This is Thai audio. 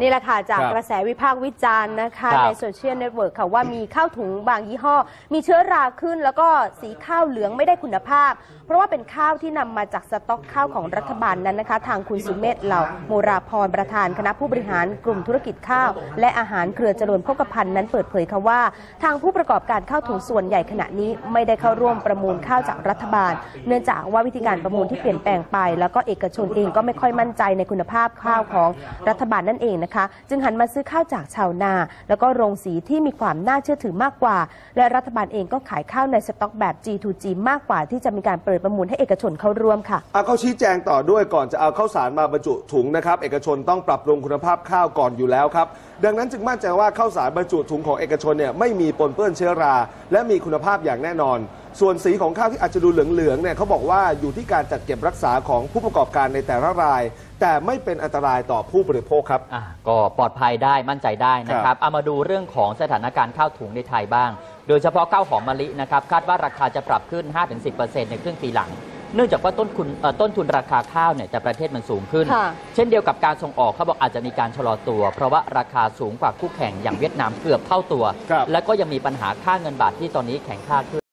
นี่แหละค่ะจากครับกระแสวิพากษ์วิจารณ์นะคะครับในโซเชียลเน็ตเวิร์กค่ะว่ามีข้าวถุงบางยี่ห้อ มีเชื้อราขึ้นแล้วก็สีข้าวเหลืองไม่ได้คุณภาพ เพราะว่าเป็นข้าวที่นำมาจากสต็อกข้าวของรัฐบาลนั้นนะคะ ทางคุณสุเมธเหล่าโมราพรประธานคณะผู้บริหารกลุ่มธุรกิจข้าว และอาหารเครือเจริญโภคภัณฑ์นั้นเปิดเผยค่ะว่า ทางผู้ประกอบการข้าวถุงส่วนใหญ่ขณะนี้ไม่ได้เข้าร่วมประมูลข้าวจากรัฐบาล เนื่องจากว่าวิธีการประมูลที่เปลี่ยนแปลงไป แล้วก็เอกชนเองก็ไม่ค่อยมั่นใจในคุณภาพข้าวของรัฐบาลนั่นเองนะคะ จึงหันมาซื้อข้าวจากชาวนา แล้วก็โรงสีที่มีความน่าเชื่อถือมากกว่า และรัฐบาลเองก็ขายข้าวในสต็อกแบบ G2G มากกว่าที่จะมีการเปิดประมูลให้เอกชนเข้าร่วมค่ะเอาเขาชี้แจงต่อด้วยก่อนจะเอาข้าวสารมาบรรจุถุงนะครับ เอกชนต้องปรับปรุงคุณภาพข้าวก่อนอยู่แล้วครับ ดังนั้นจึงมั่นใจว่าข้าวสารบรรจุถุงของเอกชนเนี่ยไม่มีปนเปื้อนเชื้อรา และมีคุณภาพอย่างแน่นอน ส่วนสีของข้าวที่อาจจะดูเหลืองๆเนี่ยเขาบอกว่าอยู่ที่การจัดเก็บรักษาของผู้ประกอบการในแต่ละราย แต่ไม่เป็นอันตรายต่อผู้บริโภคครับ อะก็ปลอดภัยได้มั่นใจได้นะคครัรับบเอามาดูเรื่องของสถานการณ์ข้าวถุงในไทยบ้าง โดยเฉพาะข้าวหอมมะลินะครับคาดว่าราคาจะปรับขึ้น 5-10%ในครึ่งปีหลัง เนื่องจากว่าต้นทุนเอ่อต้นทุนราคาข้าวเนี่ยแต่ประเทศมันสูงขึ้น ค่ะ เช่นเดียวกับการส่งออกเขาบอกอาจจะมีการชะลอตัว เพราะว่าราคาสูงกว่าคู่แข่งอย่างเวียดนามเกือบเท่าตัว ครับ และก็ยังมีปัญหาค่าเงินบาทที่ตอนนี้แข็งค่าขึ้น